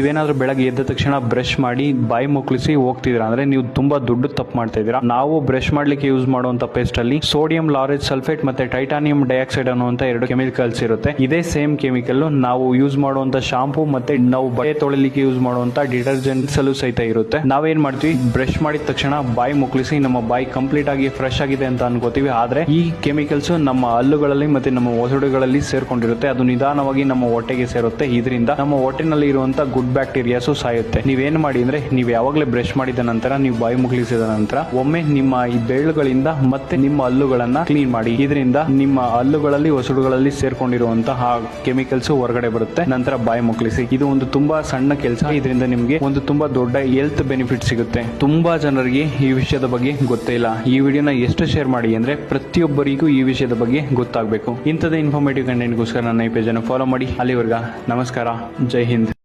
ನೀವೇನಾದ್ರೂ ಬೆಳಗ್ಗೆ ಎದ್ದ ತಕ್ಷಣ ಬ್ರಷ್ ಮಾಡಿ ಬಾಯಿ ಮುಕ್ಲಿಸಿ ಹೋಗ್ತಿದ್ರ ಅಂದ್ರೆ ನೀವು ತುಂಬಾ ದೊಡ್ಡ ತಪ್ಪು ಮಾಡ್ತಾ ಇದ್ದೀರಾ? ನಾವು ಬ್ರಷ್ ಮಾಡ್ಲಿಕ್ಕೆ ಯೂಸ್ ಮಾಡುವಂತ ಪೇಸ್ಟ್ ಅಲ್ಲಿ ಸೋಡಿಯಂ ಲಾರೆಜ್ ಸಲ್ಫೇಟ್ ಮತ್ತೆ ಟೈಟಾನಿಯಂ ಡೈಆಕ್ಸೈಡ್ ಅನ್ನುವಂತ ಎರಡು ಕೆಮಿಕಲ್ಸ್ ಇರುತ್ತೆ. ಇದೇ ಸೇಮ್ ಕೆಮಿಕಲ್ ನಾವು ಯೂಸ್ ಮಾಡುವಂತ ಶಾಂಪೂ ಮತ್ತೆ ನಾವು ಬಟ್ಟೆ ತೊಳಿಲಿಕ್ಕೆ ಯೂಸ್ ಮಾಡುವಂತ ಡಿಟರ್ಜೆಂಟ್ಸ್ ಅಲ್ಲೂ ಸಹಿತ ಇರುತ್ತೆ. ನಾವೇನ್ ಮಾಡ್ತೀವಿ? ಬ್ರಷ್ ಮಾಡಿದ ತಕ್ಷಣ ಬಾಯಿ ಮುಕ್ಲಿಸಿ ನಮ್ಮ ಬಾಯಿ ಕಂಪ್ಲೀಟ್ ಆಗಿ ಫ್ರೆಶ್ ಆಗಿದೆ ಅಂತ ಅನ್ಕೋತೀವಿ. ಆದ್ರೆ ಈ ಕೆಮಿಕಲ್ಸ್ ನಮ್ಮ ಹಲ್ಲುಗಳಲ್ಲಿ ಮತ್ತೆ ನಮ್ಮ ಒಸಡುಗಳಲ್ಲಿ ಸೇರ್ಕೊಂಡಿರುತ್ತೆ. ಅದು ನಿಧಾನವಾಗಿ ನಮ್ಮ ಹೊಟ್ಟೆಗೆ ಸೇರುತ್ತೆ. ಇದರಿಂದ ನಮ್ಮ ಹೊಟ್ಟೆನಲ್ಲಿ ಇರುವಂತ ಗುಡ್ ಬ್ಯಾಕ್ಟೀರಿಯಾಸು ಸಾಯುತ್ತೆ. ನೀವೇನ್ ಮಾಡಿ ಅಂದ್ರೆ ನೀವು ಯಾವಾಗಲೇ ಬ್ರಷ್ ಮಾಡಿದ ನಂತರ ನೀವು ಬಾಯಿ ಮುಗಿಸಿದ ನಂತರ ಒಮ್ಮೆ ನಿಮ್ಮ ಈ ಬೆರಳುಗಳಿಂದ ಮತ್ತೆ ನಿಮ್ಮ ಹಲ್ಲುಗಳನ್ನ ಕ್ಲೀನ್ ಮಾಡಿ. ಇದರಿಂದ ನಿಮ್ಮ ಹಲ್ಲುಗಳಲ್ಲಿ ಹೊಸಡುಗಳಲ್ಲಿ ಸೇರ್ಕೊಂಡಿರುವಂತಹ ಕೆಮಿಕಲ್ಸ್ ಹೊರಗಡೆ ಬರುತ್ತೆ. ನಂತರ ಬಾಯಿ ಮುಗಿಸಿ ಇದು ಒಂದು ತುಂಬಾ ಸಣ್ಣ ಕೆಲಸ. ಇದರಿಂದ ನಿಮಗೆ ಒಂದು ತುಂಬಾ ದೊಡ್ಡ ಹೆಲ್ತ್ ಬೆನಿಫಿಟ್ ಸಿಗುತ್ತೆ. ತುಂಬಾ ಜನರಿಗೆ ಈ ವಿಷಯದ ಬಗ್ಗೆ ಗೊತ್ತೇ ಇಲ್ಲ. ಈ ವಿಡಿಯೋನ ಎಷ್ಟು ಶೇರ್ ಮಾಡಿ ಅಂದ್ರೆ ಪ್ರತಿಯೊಬ್ಬರಿಗೂ ಈ ವಿಷಯದ ಬಗ್ಗೆ ಗೊತ್ತಾಗಬೇಕು. ಇಂಥದೇ ಇನ್ಫಾರ್ಮೇಟಿವ್ ಕಂಟೆಂಟ್ಗೋಸ್ಕರ ನನ್ನ ಈ ಪೇಜನ್ನು ಫಾಲೋ ಮಾಡಿ. ಅಲ್ಲಿವರೆಗ ನಮಸ್ಕಾರ. ಜೈ ಹಿಂದ್.